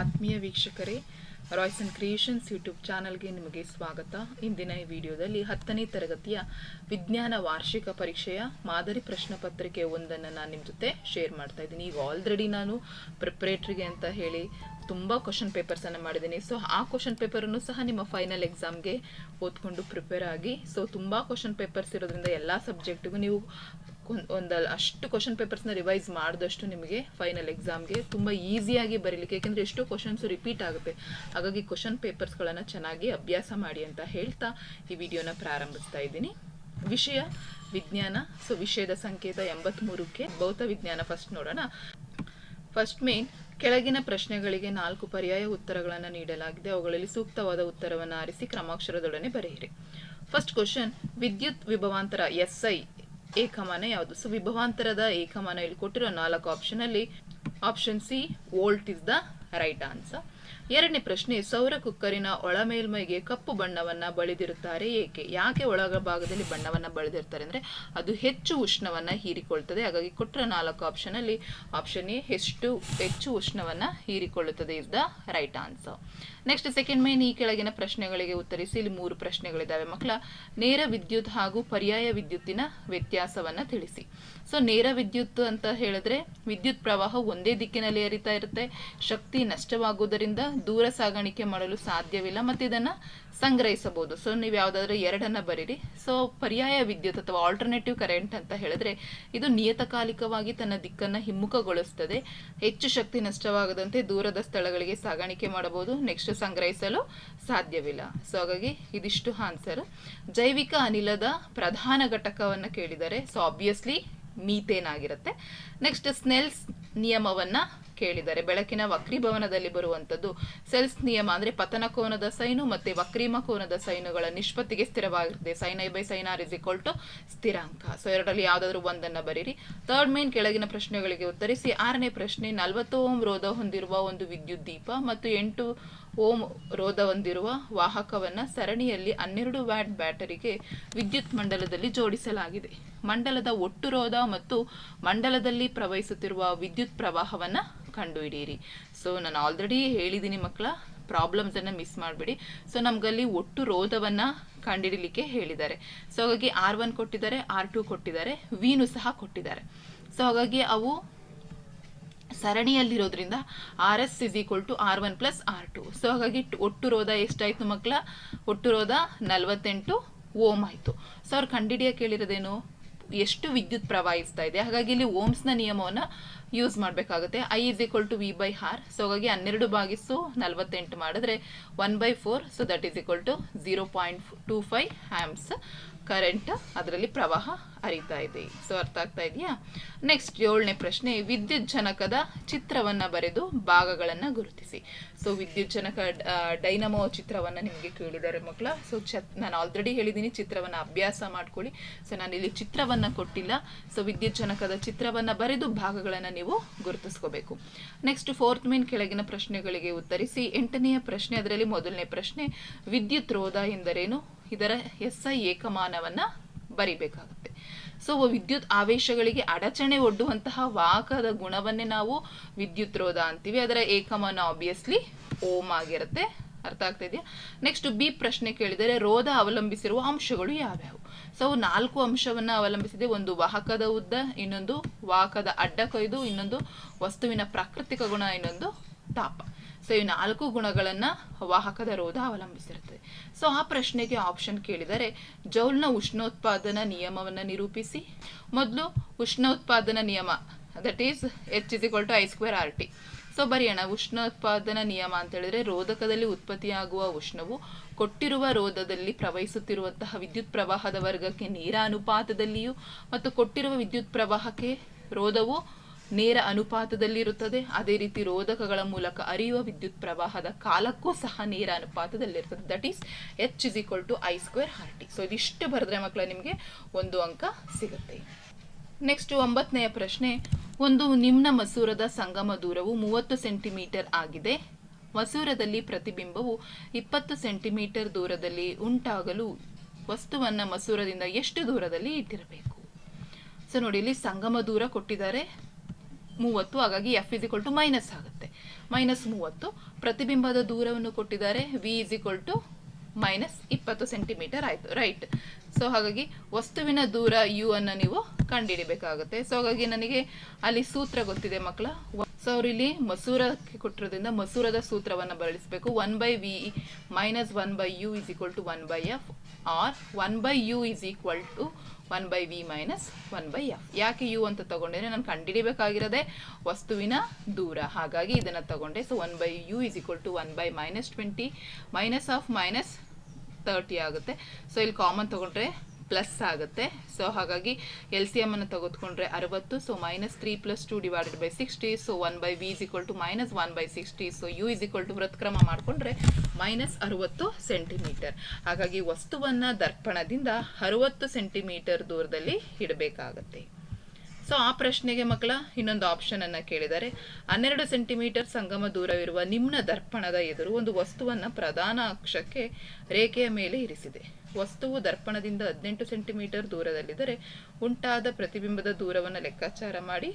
ಆತ್ಮೀಯ ವೀಕ್ಷಕರೇ Royce and creations YouTube ಚಾನಲ್ಗೆ ನಿಮಗೆ ಸ್ವಾಗತ. ಇಂದಿನ ಈ ವಿಡಿಯೋದಲ್ಲಿ ಹತ್ತನೇ ತರಗತಿಯ ವಿಜ್ಞಾನ ವಾರ್ಷಿಕ ಪರೀಕ್ಷೆಯ ಮಾದರಿ ಪ್ರಶ್ನೆ ಪತ್ರಿಕೆ ಒಂದನ್ನು ನಾನು ನಿಮ್ಮ ಜೊತೆ ಶೇರ್ ಮಾಡ್ತಾ ಇದ್ದೀನಿ. ಈಗ ಆಲ್ರೆಡಿ ನಾನು ಪ್ರಿಪ್ರೇಟ್ರಿಗೆ ಅಂತ ಹೇಳಿ ತುಂಬ ಕ್ವಶನ್ ಪೇಪರ್ಸನ್ನು ಮಾಡಿದ್ದೀನಿ. ಸೊ ಆ ಕ್ವಶನ್ ಪೇಪರನ್ನು ಸಹ ನಿಮ್ಮ ಫೈನಲ್ ಎಕ್ಸಾಮ್ಗೆ ಓದ್ಕೊಂಡು ಪ್ರಿಪೇರ್ ಆಗಿ. ಸೊ ತುಂಬ ಕ್ವಶನ್ ಪೇಪರ್ಸ್ ಇರೋದ್ರಿಂದ ಎಲ್ಲ ಸಬ್ಜೆಕ್ಟಿಗೂ ನೀವು ಒಂದು ಅಷ್ಟು ಕ್ವಶನ್ ಪೇಪರ್ಸ್ನ ರಿವೈಸ್ ಮಾಡಿದಷ್ಟು ನಿಮಗೆ ಫೈನಲ್ ಎಕ್ಸಾಮ್ಗೆ ತುಂಬ ಈಸಿಯಾಗಿ ಬರೀಲಿಕ್ಕೆ, ಯಾಕೆಂದರೆ ಎಷ್ಟೋ ಕ್ವಶನ್ಸ್ ರಿಪೀಟ್ ಆಗುತ್ತೆ. ಹಾಗಾಗಿ ಕ್ವಶನ್ ಪೇಪರ್ಸ್ಗಳನ್ನು ಚೆನ್ನಾಗಿ ಅಭ್ಯಾಸ ಮಾಡಿ ಅಂತ ಹೇಳ್ತಾ ಈ ವಿಡಿಯೋನ ಪ್ರಾರಂಭಿಸ್ತಾ ಇದ್ದೀನಿ. ವಿಷಯ, ವಿಜ್ಞಾನ, ಸೊ ವಿಷಯದ ಸಂಕೇತ ಎಂಬತ್ತ್ಮೂರಕ್ಕೆ ಭೌತ ವಿಜ್ಞಾನ ಫಸ್ಟ್ ನೋಡೋಣ. ಫಸ್ಟ್ ಮೇನ್ ಕೆಳಗಿನ ಪ್ರಶ್ನೆಗಳಿಗೆ ನಾಲ್ಕು ಪರ್ಯಾಯ ಉತ್ತರಗಳನ್ನು ನೀಡಲಾಗಿದೆ. ಅವುಗಳಲ್ಲಿ ಸೂಕ್ತವಾದ ಉತ್ತರವನ್ನು ಆರಿಸಿ ಕ್ರಮಾಕ್ಷರದೊಡನೆ ಬರೆಯಿರಿ. ಫಸ್ಟ್ ಕ್ವಶನ್ ವಿದ್ಯುತ್ ವಿಭವಾಂತರ ಎಸ್ ಐ ಏಕಮಾನ ಯಾವುದು? ಸೊ, ವಿಭವಾಂತರದ ಏಕಮಾನ ಇಲ್ಲಿ ಕೊಟ್ಟಿರೋ ನಾಲ್ಕು ಆಪ್ಷನ್ ಅಲ್ಲಿ option C volt is the right answer ಎರಡನೇ ಪ್ರಶ್ನೆ, ಸೌರ ಕುಕ್ಕರಿನ ಒಳ ಮೇಲ್ಮೈಗೆ ಕಪ್ಪು ಬಣ್ಣವನ್ನ ಬಳಿದಿರುತ್ತಾರೆ ಏಕೆ? ಯಾಕೆ ಒಳಗ ಭಾಗದಲ್ಲಿ ಬಣ್ಣವನ್ನ ಬಳಿದಿರ್ತಾರೆ ಅಂದ್ರೆ ಅದು ಹೆಚ್ಚು ಉಷ್ಣವನ್ನ ಹೀರಿಕೊಳ್ತದೆ. ಹಾಗಾಗಿ ಕೊಟ್ಟರೆ ನಾಲ್ಕು ಆಪ್ಷನ್ ಅಲ್ಲಿ ಆಪ್ಷನ್ ಎ ಹೆಚ್ಚು ಹೆಚ್ಚು ಉಷ್ಣವನ್ನ ಹೀರಿಕೊಳ್ಳುತ್ತದೆ is the right answer next second main ಈ ಕೆಳಗಿನ ಪ್ರಶ್ನೆಗಳಿಗೆ ಉತ್ತರಿಸಿ, ಇಲ್ಲಿ ಮೂರು ಪ್ರಶ್ನೆಗಳಿದ್ದಾವೆ ಮಕ್ಕಳ, ನೇರ ವಿದ್ಯುತ್ ಹಾಗೂ ಪರ್ಯಾಯ ವಿದ್ಯುತ್ತಿನ ವ್ಯತ್ಯಾಸವನ್ನ ತಿಳಿಸಿ. ಸೊ ನೇರ ವಿದ್ಯುತ್ ಅಂತ ಹೇಳಿದ್ರೆ, ವಿದ್ಯುತ್ ಪ್ರವಾಹ ಒಂದೇ ದಿಕ್ಕಿನಲ್ಲಿ ಹರಿತಾ ಇರುತ್ತೆ. ಶಕ್ತಿ ನಷ್ಟವಾಗುವುದರಿಂದ ದೂರ ಸಾಗಾಣಿಕೆ ಮಾಡಲು ಸಾಧ್ಯವಿಲ್ಲ. ಮತ್ತು ಇದನ್ನ ಸಂಗ್ರಹಿಸಬಹುದು. ಸೊ ನೀವು ಯಾವ್ದಾದ್ರು ಎರಡನ್ನ ಬರೀರಿ. ಸೊ ಪರ್ಯಾಯ ವಿದ್ಯುತ್ ಅಥವಾ ಆಲ್ಟರ್ನೇಟಿವ್ ಕರೆಂಟ್ ಅಂತ ಹೇಳಿದ್ರೆ, ಇದು ನಿಯತಕಾಲಿಕವಾಗಿ ತನ್ನ ದಿಕ್ಕನ್ನ ಹಿಮ್ಮುಖಗೊಳಿಸ್ತದೆ. ಹೆಚ್ಚು ಶಕ್ತಿ ನಷ್ಟವಾಗದಂತೆ ದೂರದ ಸ್ಥಳಗಳಿಗೆ ಸಾಗಾಣಿಕೆ ಮಾಡಬಹುದು. ನೆಕ್ಸ್ಟ್ ಸಂಗ್ರಹಿಸಲು ಸಾಧ್ಯವಿಲ್ಲ. ಸೊ ಹಾಗಾಗಿ ಇದಿಷ್ಟು ಆನ್ಸರ್ ಜೈವಿಕ ಅನಿಲದ ಪ್ರಧಾನ ಘಟಕವನ್ನ ಕೇಳಿದರೆ ಸೊ ಆಬ್ವಿಯಸ್ಲಿ ಮೀಥೇನ್ ಆಗಿರುತ್ತೆ. ನೆಕ್ಸ್ಟ್ ಸ್ನೆಲ್ಸ್ ನಿಯಮವನ್ನ ಕೇಳಿದ್ದಾರೆ ಬೆಳಕಿನ ವಕ್ರೀಭವನದಲ್ಲಿ ಬರುವಂಥದ್ದು ಸೆಲ್ಸ್ ನಿಯಮ ಅಂದ್ರೆ ಪತನ ಕೋನದ ಸೈನು ಮತ್ತು ವಕ್ರೀಮ ಕೋನದ ಸೈನುಗಳ ನಿಷ್ಪತ್ತಿಗೆ ಸ್ಥಿರವಾಗಿರುತ್ತೆ. Sine I by sine R is equal to ಸ್ಥಿರಾಂಕ. ಸೊ ಎರಡರಲ್ಲಿ ಯಾವುದಾದ್ರೂ ಒಂದನ್ನ ಬರೀರಿ. ಥರ್ಡ್ ಮೇನ್ ಕೆಳಗಿನ ಪ್ರಶ್ನೆಗಳಿಗೆ ಉತ್ತರಿಸಿ. ಆರನೇ ಪ್ರಶ್ನೆ ನಲವತ್ತು ಓಂ ರೋಧ ಹೊಂದಿರುವ ಒಂದು ವಿದ್ಯುತ್ ದೀಪ ಮತ್ತು ಎಂಟು ಓಂ ರೋಧ ಹೊಂದಿರುವ ವಾಹಕವನ್ನು ಸರಣಿಯಲ್ಲಿ ಹನ್ನೆರಡು ವ್ಯಾಟ್ ಬ್ಯಾಟರಿಗೆ ವಿದ್ಯುತ್ ಮಂಡಲದಲ್ಲಿ ಜೋಡಿಸಲಾಗಿದೆ. ಮಂಡಲದ ಒಟ್ಟು ರೋಧ ಮತ್ತು ಮಂಡಲದಲ್ಲಿ ಪ್ರವಹಿಸುತ್ತಿರುವ ವಿದ್ಯುತ್ ಪ್ರವಾಹವನ್ನು ಕಂಡುಹಿಡಿಯಿರಿ. ಸೊ ನಾನು ಆಲ್ರೆಡಿ ಹೇಳಿದ್ದೀನಿ ಮಕ್ಕಳ ಪ್ರಾಬ್ಲಮ್ಸ್ ಅನ್ನ ಮಿಸ್ ಮಾಡಬೇಡಿ. ಸೊ ನಮಗಲ್ಲಿ ಒಟ್ಟು ರೋಧವನ್ನ ಕಂಡುಹಿಡಿಲಿಕ್ಕೆ ಹೇಳಿದ್ದಾರೆ. ಸೊ ಹಾಗಾಗಿ ಆರ್ ಒನ್ ಕೊಟ್ಟಿದ್ದಾರೆ ಆರ್ ಟು ಕೊಟ್ಟಿದ್ದಾರೆ ವಿನು ಸಹ ಕೊಟ್ಟಿದ್ದಾರೆ. ಸೊ ಹಾಗಾಗಿ ಅವು ಸರಣಿಯಲ್ಲಿರೋದ್ರಿಂದ R S is equal to R one plus R two. So ಹಾಗಾಗಿ ಒಟ್ಟು ರೋಧ ಎಷ್ಟಾಯ್ತು ಮಕ್ಕಳ? ಒಟ್ಟು ರೋಧ ನಲವತ್ತೆಂಟು ಓಮ್ ಆಯಿತು. ಸೊ ಅವ್ರು ಕಂಡಿಡಿಯ ಕೇಳಿರೋದೇನು? ಎಷ್ಟು ವಿದ್ಯುತ್ ಪ್ರವಾಹಿಸ್ತಾ ಇದೆ? ಹಾಗಾಗಿ ಇಲ್ಲಿ ಓಮ್ಸ್ನ ನಿಯಮವನ್ನು ಯೂಸ್ ಮಾಡಬೇಕಾಗುತ್ತೆ. I is equal to V by R so ಹಾಗಾಗಿ ಹನ್ನೆರಡು ಬಾಗಿಸು ನಲವತ್ತೆಂಟು ಮಾಡಿದ್ರೆ one by four so that is equal to zero point two five amps current ಅದರಲ್ಲಿ ಪ್ರವಾಹ ಹರಿತಾ ಇದೆ. ಸೊ ಅರ್ಥ ಆಗ್ತಾ ಇದೆಯಾ? ನೆಕ್ಸ್ಟ್ ಏಳನೇ ಪ್ರಶ್ನೆ, ವಿದ್ಯುತ್ ಜನಕದ ಚಿತ್ರವನ್ನ ಬರೆದು ಭಾಗಗಳನ್ನ ಗುರುತಿಸಿ. ಸೊ ವಿದ್ಯುತ್ ಜನಕ ಡೈನಮೋ ಚಿತ್ರವನ್ನ ನಿಮಗೆ ಕೇಳಿದ್ದಾರೆ ಮಕ್ಕಳ. ಸೊ ಚ ನಾನು ಆಲ್ರೆಡಿ ಹೇಳಿದ್ದೀನಿ ಚಿತ್ರವನ್ನ ಅಭ್ಯಾಸ ಮಾಡ್ಕೊಳ್ಳಿ. ಸೊ ನಾನು ಇಲ್ಲಿ ಚಿತ್ರವನ್ನ ಕೊಟ್ಟಿಲ್ಲ. ಸೊ ವಿದ್ಯುತ್ ಜನಕದ ಚಿತ್ರವನ್ನ ಬರೆದು ಭಾಗಗಳನ್ನ ನೀವು ಗುರುತಿಸ್ಕೋಬೇಕು. ನೆಕ್ಸ್ಟ್ ಫೋರ್ತ್ ಮೇನ್ ಕೆಳಗಿನ ಪ್ರಶ್ನೆಗಳಿಗೆ ಉತ್ತರಿಸಿ. ಎಂಟನೆಯ ಪ್ರಶ್ನೆ, ಅದರಲ್ಲಿ ಮೊದಲನೇ ಪ್ರಶ್ನೆ, ವಿದ್ಯುತ್ ರೋಧ ಎಂದರೇನು? ಇದರ ಎಸ್ ಐ ಏಕಮಾನವನ್ನ ಬರಿಬೇಕಾಗುತ್ತೆ. ಸೊ ವಿದ್ಯುತ್ ಆವೇಶಗಳಿಗೆ ಅಡಚಣೆ ಒಡ್ಡುವಂತಹ ವಾಹಕದ ಗುಣವನ್ನೇ ನಾವು ವಿದ್ಯುತ್ ರೋಧ ಅಂತೀವಿ. ಅದರ ಏಕಮಾನ ಆಬ್ವಿಯಸ್ಲಿ ಓಮ್ ಆಗಿರುತ್ತೆ. ಅರ್ಥ ಆಗ್ತಾ ಇದೆಯಾ? ನೆಕ್ಸ್ಟ್ ಬಿ ಪ್ರಶ್ನೆ ಕೇಳಿದರೆ ರೋಧ ಅವಲಂಬಿಸಿರುವ ಅಂಶಗಳು ಯಾವ್ಯಾವು? ಸೊ ನಾಲ್ಕು ಅಂಶವನ್ನ ಅವಲಂಬಿಸಿದೆ. ಒಂದು ವಾಹಕದ ಉದ್ದ, ಇನ್ನೊಂದು ವಾಹಕದ ಅಡ್ಡ ಕೊಯ್ದು, ಇನ್ನೊಂದು ವಸ್ತುವಿನ ಪ್ರಾಕೃತಿಕ ಗುಣ, ಇನ್ನೊಂದು ತಾಪ. ಸೊ ಈ ನಾಲ್ಕು ಗುಣಗಳನ್ನ ವಾಹಕದ ರೋಧ ಅವಲಂಬಿಸಿರುತ್ತದೆ ಸೊ ಆ ಪ್ರಶ್ನೆಗೆ ಆಪ್ಷನ್ ಕೇಳಿದರೆ, ಜೌಲ್ನ ಉಷ್ಣೋತ್ಪಾದನಾ ನಿಯಮವನ್ನು ನಿರೂಪಿಸಿ. ಮೊದಲು ಉಷ್ಣೋತ್ಪಾದನಾ ನಿಯಮ that is H is equal to I square R T so ಬರೆಯೋಣ. ಉಷ್ಣೋತ್ಪಾದನಾ ನಿಯಮ ಅಂತ ಹೇಳಿದ್ರೆ ರೋಧಕದಲ್ಲಿ ಉತ್ಪತ್ತಿಯಾಗುವ ಉಷ್ಣವು ಕೊಟ್ಟಿರುವ ರೋಧದಲ್ಲಿ ಪ್ರವಹಿಸುತ್ತಿರುವಂತಹ ವಿದ್ಯುತ್ ಪ್ರವಾಹದ ವರ್ಗಕ್ಕೆ ನೇರ ಅನುಪಾತದಲ್ಲಿಯೂ ಮತ್ತು ಕೊಟ್ಟಿರುವ ವಿದ್ಯುತ್ ಪ್ರವಾಹಕ್ಕೆ ರೋಧವು ನೇರ ಅನುಪಾತದಲ್ಲಿರುತ್ತದೆ. ಅದೇ ರೀತಿ ರೋಧಕಗಳ ಮೂಲಕ ಹರಿಯುವ ವಿದ್ಯುತ್ ಪ್ರವಾಹದ ಕಾಲಕ್ಕೂ ಸಹ ನೇರ ಅನುಪಾತದಲ್ಲಿರ್ತದೆ that is H is equal to I square R T so ಇದಿಷ್ಟು ಬರೆದ್ರೆ ಮಕ್ಕಳ ನಿಮಗೆ ಒಂದು ಅಂಕ ಸಿಗುತ್ತೆ. ನೆಕ್ಸ್ಟ್ ಒಂಬತ್ತನೆಯ ಪ್ರಶ್ನೆ. ಒಂದು ನಿಮ್ನ ಮಸೂರದ ಸಂಗಮ ದೂರವು ಮೂವತ್ತು ಸೆಂಟಿಮೀಟರ್ ಆಗಿದೆ. ಮಸೂರದಲ್ಲಿ ಪ್ರತಿಬಿಂಬವು ಇಪ್ಪತ್ತು ಸೆಂಟಿಮೀಟರ್ ದೂರದಲ್ಲಿ ಉಂಟಾಗಲು ವಸ್ತುವನ್ನ ಮಸೂರದಿಂದ ಎಷ್ಟು ದೂರದಲ್ಲಿ ಇಟ್ಟಿರಬೇಕು? ಸೊ ನೋಡಿ, ಇಲ್ಲಿ ಸಂಗಮ ದೂರ ಕೊಟ್ಟಿದ್ದಾರೆ. ಮೂವತ್ತು, ಹಾಗಾಗಿ F is equal to minus ಆಗುತ್ತೆ. ಮೈನಸ್ ಮೂವತ್ತು, ಪ್ರತಿಬಿಂಬದ ದೂರವನ್ನು ಕೊಟ್ಟಿದ್ದಾರೆ. V is equal to minus ಇಪ್ಪತ್ತು ಸೆಂಟಿಮೀಟರ್ ಆಯಿತು ರೈಟ್ ಸೊ ಹಾಗಾಗಿ ವಸ್ತುವಿನ ದೂರ ಯು ಅನ್ನು ನೀವು ಕಂಡುಹಿಡಿಬೇಕಾಗುತ್ತೆ. ಸೊ ಹಾಗಾಗಿ ನನಗೆ ಅಲ್ಲಿ ಸೂತ್ರ ಗೊತ್ತಿದೆ ಮಕ್ಕಳ. ಸೊ ಅವ್ರು ಇಲ್ಲಿ ಮಸೂರಕ್ಕೆ ಕೊಟ್ಟಿರೋದ್ರಿಂದ ಮಸೂರದ ಸೂತ್ರವನ್ನು ಬಳಸಬೇಕು. One by V minus one by U is equal to one by F or one by U is equal to one by V minus one by F ಯಾಕೆ ಯು ಅಂತ ತಗೊಂಡೆ? ನಾನು ಕಂಡುಹಿಡಿಬೇಕಾಗಿರೋದೇ ವಸ್ತುವಿನ ದೂರ. ಹಾಗಾಗಿ ಇದನ್ನು ತಗೊಂಡೆ. So one by U is equal to one by minus twenty minus of minus thirty ಆಗುತ್ತೆ. ಸೊ ಇಲ್ಲಿ ಕಾಮನ್ ತಗೊಂಡ್ರೆ ಪ್ಲಸ್ ಆಗುತ್ತೆ. ಸೊ ಹಾಗಾಗಿ ಎಲ್ ಸಿ ಎಂ ಅನ್ನು ತೆಗೆದುಕೊಂಡ್ರೆ ಅರವತ್ತು so minus three plus two divided by sixty so one by V is equal to minus one by sixty so U is equal to ವೃತ್ಕ್ರಮ ಮಾಡಿಕೊಂಡ್ರೆ ಮೈನಸ್ ಅರವತ್ತು ಸೆಂಟಿಮೀಟರ್ ಹಾಗಾಗಿ ವಸ್ತುವನ್ನು ದರ್ಪಣದಿಂದ ಅರವತ್ತು ಸೆಂಟಿಮೀಟರ್ ದೂರದಲ್ಲಿ ಇಡಬೇಕಾಗತ್ತೆ. ಸೊ ಆ ಪ್ರಶ್ನೆಗೆ ಮಕ್ಕಳ ಇನ್ನೊಂದು ಆಪ್ಷನ್ ಅನ್ನ ಕೇಳಿದ್ದಾರೆ. ಹನ್ನೆರಡು ಸೆಂಟಿಮೀಟರ್ ಸಂಗಮ ದೂರವಿರುವ ನಿಮ್ನ ದರ್ಪಣದ ಎದುರು ಒಂದು ವಸ್ತುವನ್ನ ಪ್ರಧಾನ ಅಕ್ಷಕ್ಕೆ ರೇಖೆಯ ಮೇಲೆ ಇರಿಸಿದೆ. ವಸ್ತುವು ದರ್ಪಣದಿಂದ ಹದಿನೆಂಟು ಸೆಂಟಿಮೀಟರ್ ದೂರದಲ್ಲಿದ್ದರೆ ಉಂಟಾದ ಪ್ರತಿಬಿಂಬದ ದೂರವನ್ನು ಲೆಕ್ಕಾಚಾರ ಮಾಡಿ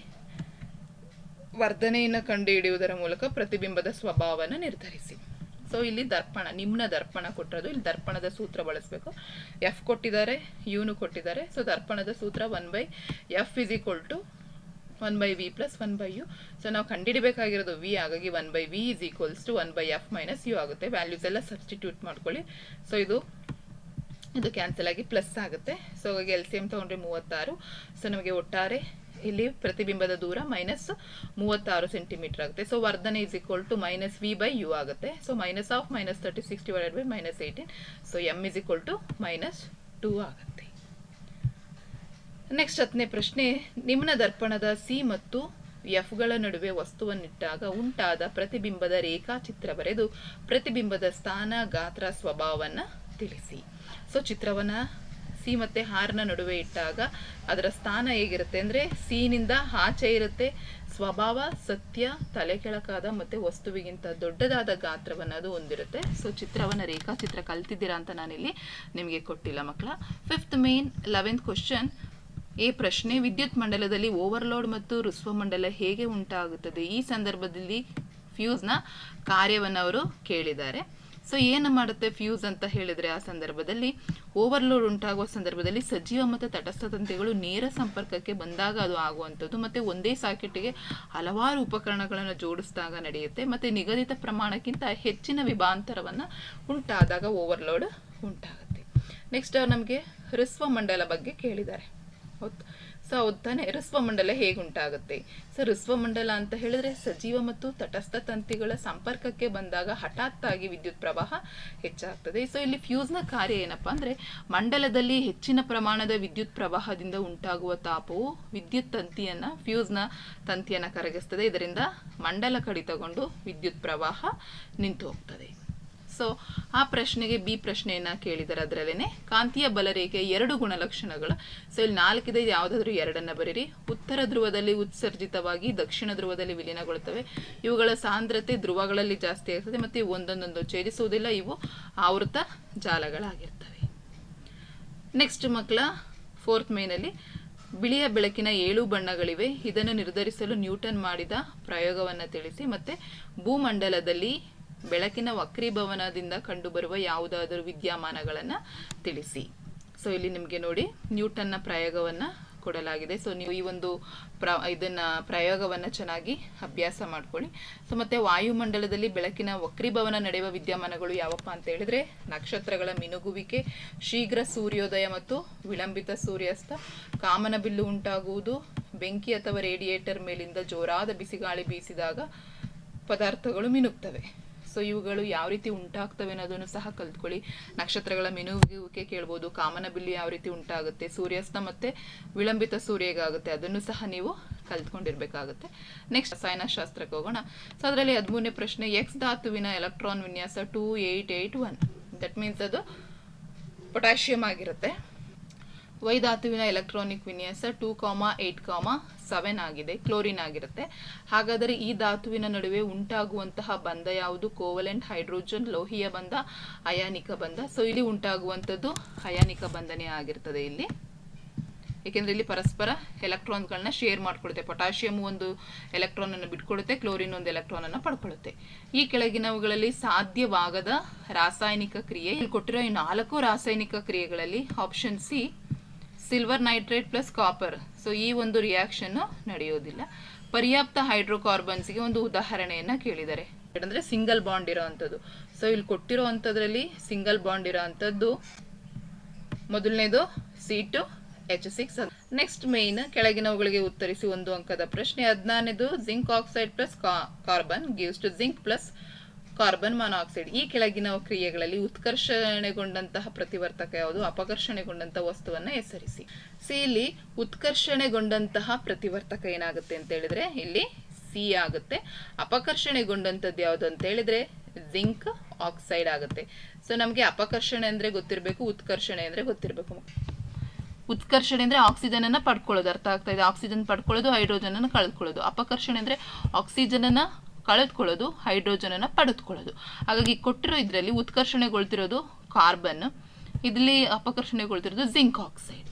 ವರ್ಧನೆಯನ್ನು ಕಂಡುಹಿಡಿಯುವುದರ ಮೂಲಕ ಪ್ರತಿಬಿಂಬದ ಸ್ವಭಾವವನ್ನು ನಿರ್ಧರಿಸಿ. ಸೊ ಇಲ್ಲಿ ದರ್ಪಣ, ನಿಮ್ನ ದರ್ಪಣ ಕೊಟ್ಟಿರೋದು. ಇಲ್ಲಿ ದರ್ಪಣದ ಸೂತ್ರ ಬಳಸಬೇಕು. ಎಫ್ ಕೊಟ್ಟಿದ್ದಾರೆ ಯುನು ಕೊಟ್ಟಿದ್ದಾರೆ. ಸೊ ದರ್ಪಣದ ಸೂತ್ರ one by F is equal to one by V plus one by U so ನಾವು ಕಂಡಿಡಬೇಕಾಗಿರೋದು ವಿ ಹಾಗಾಗಿ one by V is equals to one by F minus U ಆಗುತ್ತೆ. ವ್ಯಾಲ್ಯೂಸ್ ಎಲ್ಲ ಸಬ್ಸ್ಟಿಟ್ಯೂಟ್ ಮಾಡ್ಕೊಳ್ಳಿ. ಸೊ ಇದು ಇದು ಕ್ಯಾನ್ಸಲ್ ಆಗಿ ಪ್ಲಸ್ ಆಗುತ್ತೆ. ಸೊ ಹಾಗಾಗಿ ಎಲ್ ಸಿ ಎಂ ತೊಗೊಂಡ್ರೆ ಮೂವತ್ತಾರು. ಸೊ ನಮಗೆ ಒಟ್ಟಾರೆ ಇಲ್ಲಿ ಪ್ರತಿಬಿಂಬದ ದೂರ ಮೈನಸ್ ಮೂವತ್ತಾರು ಸೆಂಟಿಮೀಟರ್ ಆಗುತ್ತೆ. ಸೊ ವರ್ಧನೆ is equal to minus V by U ಆಗುತ್ತೆ. So minus of minus thirty six divided by minus eighteen so M is equal to minus two ಆಗುತ್ತೆ. ನೆಕ್ಸ್ಟ್ ಹತ್ತನೇ ಪ್ರಶ್ನೆ, ನಿಮ್ನ ದರ್ಪಣದ ಸಿ ಮತ್ತು ಎಫ್ಗಳ ನಡುವೆ ವಸ್ತುವನ್ನಿಟ್ಟಾಗ ಉಂಟಾದ ಪ್ರತಿಬಿಂಬದ ರೇಖಾಚಿತ್ರ ಬರೆದು ಪ್ರತಿಬಿಂಬದ ಸ್ಥಾನ ಗಾತ್ರ ಸ್ವಭಾವವನ್ನು ತಿಳಿಸಿ. ಸೊ ಚಿತ್ರವನ್ನ ಸಿ ಮತ್ತೆ ಹಾರ್ನ ನಡುವೆ ಇಟ್ಟಾಗ ಅದರ ಸ್ಥಾನ ಹೇಗಿರುತ್ತೆ ಅಂದ್ರೆ ಸಿನಿಂದ ಆಚೆ ಇರುತ್ತೆ. ಸ್ವಭಾವ, ಸತ್ಯ, ತಲೆ ಕೆಳಕಾದ ಮತ್ತೆ ವಸ್ತುವಿಗಿಂತ ದೊಡ್ಡದಾದ ಗಾತ್ರವನ್ನು ಅದು ಹೊಂದಿರುತ್ತೆ. ಸೊ ಚಿತ್ರವನ್ನ ರೇಖಾಚಿತ್ರ ಕಲ್ತಿದ್ದೀರಾ ಅಂತ ನಾನಿಲ್ಲಿ ನಿಮಗೆ ಕೊಟ್ಟಿಲ್ಲ ಮಕ್ಕಳ. ಫಿಫ್ತ್ ಮೇನ್ ಲೆವೆಂತ್ ಕ್ವಶನ್ ಈ ಪ್ರಶ್ನೆ, ವಿದ್ಯುತ್ ಮಂಡಲದಲ್ಲಿ ಓವರ್ಲೋಡ್ ಮತ್ತು ಋಸ್ವ ಮಂಡಲ ಹೇಗೆ ಉಂಟಾಗುತ್ತದೆ? ಈ ಸಂದರ್ಭದಲ್ಲಿ ಫ್ಯೂಸ್ನ ಕಾರ್ಯವನ್ನು ಅವರು ಕೇಳಿದ್ದಾರೆ. ಸೊ ಏನು ಮಾಡುತ್ತೆ ಫ್ಯೂಸ್ ಅಂತ ಹೇಳಿದರೆ ಆ ಸಂದರ್ಭದಲ್ಲಿ ಓವರ್ಲೋಡ್ ಉಂಟಾಗುವ ಸಂದರ್ಭದಲ್ಲಿ ಸಜೀವ ಮತ್ತು ತಟಸ್ಥ ತಂತಿಗಳು ನೇರ ಸಂಪರ್ಕಕ್ಕೆ ಬಂದಾಗ ಅದು ಆಗುವಂಥದ್ದು ಮತ್ತು ಒಂದೇ ಸಾಕೆಟ್ಗೆ ಹಲವಾರು ಉಪಕರಣಗಳನ್ನು ಜೋಡಿಸಿದಾಗ ನಡೆಯುತ್ತೆ ಮತ್ತು ನಿಗದಿತ ಪ್ರಮಾಣಕ್ಕಿಂತ ಹೆಚ್ಚಿನ ವಿಭಾಂತರವನ್ನು ಉಂಟಾದಾಗ ಓವರ್ಲೋಡ್ ಉಂಟಾಗುತ್ತೆ. ನೆಕ್ಸ್ಟ್ ನಮಗೆ ಹೃಸ್ವ ಮಂಡಲ ಬಗ್ಗೆ ಕೇಳಿದ್ದಾರೆ. ಹೌದು. ಸೊ ಹೌದು ತಾನೆ ಋಸ್ವಮಂಡಲ ಹೇಗೆ ಉಂಟಾಗುತ್ತೆ ಸೊ ಋಸ್ವಮಂಡಲ ಅಂತ ಹೇಳಿದ್ರೆ ಸಜೀವ ಮತ್ತು ತಟಸ್ಥ ತಂತಿಗಳ ಸಂಪರ್ಕಕ್ಕೆ ಬಂದಾಗ ಹಠಾತ್ತಾಗಿ ವಿದ್ಯುತ್ ಪ್ರವಾಹ ಹೆಚ್ಚಾಗ್ತದೆ. ಸೊ ಇಲ್ಲಿ ಫ್ಯೂಸ್ನ ಕಾರ್ಯ ಏನಪ್ಪಾ ಅಂದ್ರೆ ಮಂಡಲದಲ್ಲಿ ಹೆಚ್ಚಿನ ಪ್ರಮಾಣದ ವಿದ್ಯುತ್ ಪ್ರವಾಹದಿಂದ ಉಂಟಾಗುವ ತಾಪವು ವಿದ್ಯುತ್ ತಂತಿಯನ್ನ, ಫ್ಯೂಸ್ನ ತಂತಿಯನ್ನ ಕರಗಿಸ್ತದೆ. ಇದರಿಂದ ಮಂಡಲ ಕಡಿತಗೊಂಡು ವಿದ್ಯುತ್ ಪ್ರವಾಹ ನಿಂತು ಹೋಗ್ತದೆ ಸೊ ಆ ಪ್ರಶ್ನೆಗೆ ಬಿ ಪ್ರಶ್ನೆಯನ್ನು ಕೇಳಿದರೆ ಅದರಲ್ಲೇ ಕಾಂತೀಯ ಬಲರೇಖೆ ಎರಡು ಗುಣಲಕ್ಷಣಗಳು. ಸೊ ಇಲ್ಲಿ ನಾಲ್ಕಿದೆ ಯಾವುದಾದ್ರೂ ಎರಡನ್ನು ಬರೀರಿ. ಉತ್ತರ ಧ್ರುವದಲ್ಲಿ ಉತ್ಸರ್ಜಿತವಾಗಿ ದಕ್ಷಿಣ ಧ್ರುವದಲ್ಲಿ ವಿಲೀನಗೊಳ್ಳುತ್ತವೆ. ಇವುಗಳ ಸಾಂದ್ರತೆ ಧ್ರುವಗಳಲ್ಲಿ ಜಾಸ್ತಿ ಆಗ್ತದೆ ಮತ್ತು ಇವು ಒಂದೊಂದೊಂದು ಛೇದಿಸುವುದಿಲ್ಲ, ಇವು ಆವೃತ ಜಾಲಗಳಾಗಿರ್ತವೆ. ನೆಕ್ಸ್ಟ್ ಮಕ್ಕಳ ಫೋರ್ತ್ ಮೇನಲ್ಲಿ ಬಿಳಿಯ ಬೆಳಕಿನ ಏಳು ಬಣ್ಣಗಳಿವೆ. ಇದನ್ನು ನಿರ್ಧರಿಸಲು ನ್ಯೂಟನ್ ಮಾಡಿದ ಪ್ರಯೋಗವನ್ನು ತಿಳಿಸಿ ಮತ್ತೆ ಭೂಮಂಡಲದಲ್ಲಿ ಬೆಳಕಿನ ವಕ್ರೀಭವನದಿಂದ ಕಂಡುಬರುವ ಯಾವುದಾದರೂ ವಿದ್ಯಮಾನಗಳನ್ನು ತಿಳಿಸಿ. ಸೊ ಇಲ್ಲಿ ನಿಮಗೆ ನೋಡಿ ನ್ಯೂಟನ್ನ ಪ್ರಯೋಗವನ್ನು ಕೊಡಲಾಗಿದೆ. ಸೊ ನೀವು ಈ ಒಂದು ಪ್ರ, ಇದನ್ನ ಪ್ರಯೋಗವನ್ನು ಚೆನ್ನಾಗಿ ಅಭ್ಯಾಸ ಮಾಡ್ಕೊಳ್ಳಿ. ಸೊ ಮತ್ತೆ ವಾಯುಮಂಡಲದಲ್ಲಿ ಬೆಳಕಿನ ವಕ್ರೀಭವನ ನಡೆಯುವ ವಿದ್ಯಮಾನಗಳು ಯಾವಪ್ಪ ಅಂತ ಹೇಳಿದ್ರೆ, ನಕ್ಷತ್ರಗಳ ಮಿನುಗುವಿಕೆ, ಶೀಘ್ರ ಸೂರ್ಯೋದಯ ಮತ್ತು ವಿಳಂಬಿತ ಸೂರ್ಯಾಸ್ತ ಕಾಮನಬಿಲ್ಲು ಉಂಟಾಗುವುದು, ಬೆಂಕಿ ಅಥವಾ ರೇಡಿಯೇಟರ್ ಮೇಲಿಂದ ಜೋರಾದ ಬಿಸಿಗಾಳಿ ಬೀಸಿದಾಗ ಪದಾರ್ಥಗಳು ಮಿನುಗ್ತವೆ. ಸೊ ಇವುಗಳು ಯಾವ ರೀತಿ ಉಂಟಾಗ್ತವೆ ಅನ್ನೋದನ್ನು ಸಹ ಕಲ್ತ್ಕೊಳ್ಳಿ. ನಕ್ಷತ್ರಗಳ ಮಿನುಗುವಿಕೆ ಕೇಳ್ಬೋದು. ಕಾಮನಬಿಲ್ಲು ಯಾವ ರೀತಿ ಉಂಟಾಗುತ್ತೆ, ಸೂರ್ಯಾಸ್ತ ಮತ್ತೆ ವಿಳಂಬಿತ ಸೂರ್ಯಗಾಗುತ್ತೆ, ಅದನ್ನು ಸಹ ನೀವು ಕಲ್ತ್ಕೊಂಡಿರ್ಬೇಕಾಗುತ್ತೆ. ನೆಕ್ಸ್ಟ್ ರಸಾಯನಶಾಸ್ತ್ರಕ್ಕೆ ಹೋಗೋಣ. ಸೊ ಅದರಲ್ಲಿ ಹದಿಮೂರನೇ ಪ್ರಶ್ನೆ ಎಕ್ಸ್ ಧಾತುವಿನ ಎಲೆಕ್ಟ್ರಾನ್ ವಿನ್ಯಾಸ two eight eight one that means ಅದು ಪೊಟ್ಯಾಷಿಯಂ ಆಗಿರುತ್ತೆ. ವೈ ಧಾತುವಿನ ಎಲೆಕ್ಟ್ರಾನಿಕ್ ವಿನ್ಯಾಸ two comma eight comma seven ಆಗಿದೆ ಕ್ಲೋರಿನ್ ಆಗಿರುತ್ತೆ. ಹಾಗಾದರೆ ಈ ಧಾತುವಿನ ನಡುವೆ ಉಂಟಾಗುವಂತಹ ಬಂಧ ಯಾವುದು? ಕೋವಲೆಂಟ್ ಹೈಡ್ರೋಜನ್ ಲೋಹಿಯ ಬಂಧ, ಅಯಾನಿಕ ಬಂಧ. ಸೊ ಇಲ್ಲಿ ಉಂಟಾಗುವಂಥದ್ದು ಅಯಾನಿಕ ಬಂಧನೇ ಆಗಿರ್ತದೆ ಇಲ್ಲಿ. ಏಕೆಂದರೆ ಇಲ್ಲಿ ಪರಸ್ಪರ ಎಲೆಕ್ಟ್ರಾನ್ಗಳನ್ನ ಶೇರ್ ಮಾಡ್ಕೊಳ್ಳುತ್ತೆ ಪೊಟ್ಯಾಷಿಯಂ ಒಂದು ಎಲೆಕ್ಟ್ರಾನನ್ನು ಬಿಟ್ಕೊಡುತ್ತೆ ಕ್ಲೋರಿನ್ ಒಂದು ಎಲೆಕ್ಟ್ರಾನನ್ನು ಪಡ್ಕೊಳ್ಳುತ್ತೆ ಈ ಕೆಳಗಿನವುಗಳಲ್ಲಿ ಸಾಧ್ಯವಾಗದ ರಾಸಾಯನಿಕ ಕ್ರಿಯೆ, ಇಲ್ಲಿ ಕೊಟ್ಟಿರೋ ಈ ನಾಲ್ಕು ರಾಸಾಯನಿಕ ಕ್ರಿಯೆಗಳಲ್ಲಿ option C silver nitrate plus copper so ಈ ಒಂದು ರಿಯಾಕ್ಷನ್ ನಡೆಯೋದಿಲ್ಲ ಪರ್ಯಾಪ್ತ ಹೈಡ್ರೋಕಾರ್ಬನ್ಸ್ಗೆ ಒಂದು ಉದಾಹರಣೆಯನ್ನ ಕೇಳಿದ್ದಾರೆ. ಅಂದ್ರೆ ಸಿಂಗಲ್ ಬಾಂಡ್ ಇರೋ ಅಂಥದ್ದು ಸೊ ಇಲ್ಲಿ ಕೊಟ್ಟಿರೋ ಅಂಥದ್ರಲ್ಲಿ ಸಿಂಗಲ್ ಬಾಂಡ್ ಇರೋ ಅಂಥದ್ದು ಮೊದಲನೇದು C two H six next main ಕೆಳಗಿನವುಗಳಿಗೆ ಉತ್ತರಿಸಿ ಒಂದು ಅಂಕದ ಪ್ರಶ್ನೆ. ಹದಿನಾರನೇದು zinc oxide plus carbon gives to zinc plus carbon monoxide ಈ ಕೆಳಗಿನ ಕ್ರಿಯೆಗಳಲ್ಲಿ ಉತ್ಕರ್ಷಣೆಗೊಂಡಂತಹ ಪ್ರತಿವರ್ತಕ ಯಾವುದು? ಅಪಕರ್ಷಣೆಗೊಂಡಂತಹ ವಸ್ತುವನ್ನ ಹೆಸರಿಸಿ. ಸಿ ಇಲ್ಲಿ ಉತ್ಕರ್ಷಣೆಗೊಂಡಂತಹ ಪ್ರತಿವರ್ತಕ ಏನಾಗುತ್ತೆ ಅಂತ ಹೇಳಿದ್ರೆ, ಇಲ್ಲಿ ಸಿ ಆಗುತ್ತೆ. ಅಪಕರ್ಷಣೆಗೊಂಡಂಥದ್ದು ಯಾವುದು ಅಂತ ಹೇಳಿದ್ರೆ, ಜಿಂಕ್ ಆಕ್ಸೈಡ್ ಆಗುತ್ತೆ. ಸೊ, ನಮಗೆ ಅಪಕರ್ಷಣೆ ಅಂದ್ರೆ ಗೊತ್ತಿರಬೇಕು, ಉತ್ಕರ್ಷಣೆ ಅಂದ್ರೆ ಗೊತ್ತಿರಬೇಕು. ಉತ್ಕರ್ಷಣೆ ಅಂದ್ರೆ ಆಕ್ಸಿಜನ್ ಅನ್ನ ಪಡ್ಕೊಳ್ಳೋದು. ಅರ್ಥ ಆಗ್ತಾ ಇದೆ? ಆಕ್ಸಿಜನ್ ಪಡ್ಕೊಳ್ಳೋದು, ಹೈಡ್ರೋಜನ್ ಅನ್ನು ಕಳೆದುಕೊಳ್ಳೋದು ಅಪಕರ್ಷಣೆ ಅಂದ್ರೆ ಆಕ್ಸಿಜನ್ ಅನ್ನ ಕಳೆದುಕೊಳ್ಳೋದು ಹೈಡ್ರೋಜನ್ ಅನ್ನ ಪಡೆದುಕೊಳ್ಳೋದು. ಹಾಗಾಗಿ ಕೊಟ್ಟಿರೋ ಇದರಲ್ಲಿ ಉತ್ಕರ್ಷಣೆಗೊಳ್ತಿರೋದು ಕಾರ್ಬನ್, ಇದರಲ್ಲಿ ಅಪಕರ್ಷಣೆಗೊಳ್ತಿರೋದು ಜಿಂಕ್ ಆಕ್ಸೈಡ್.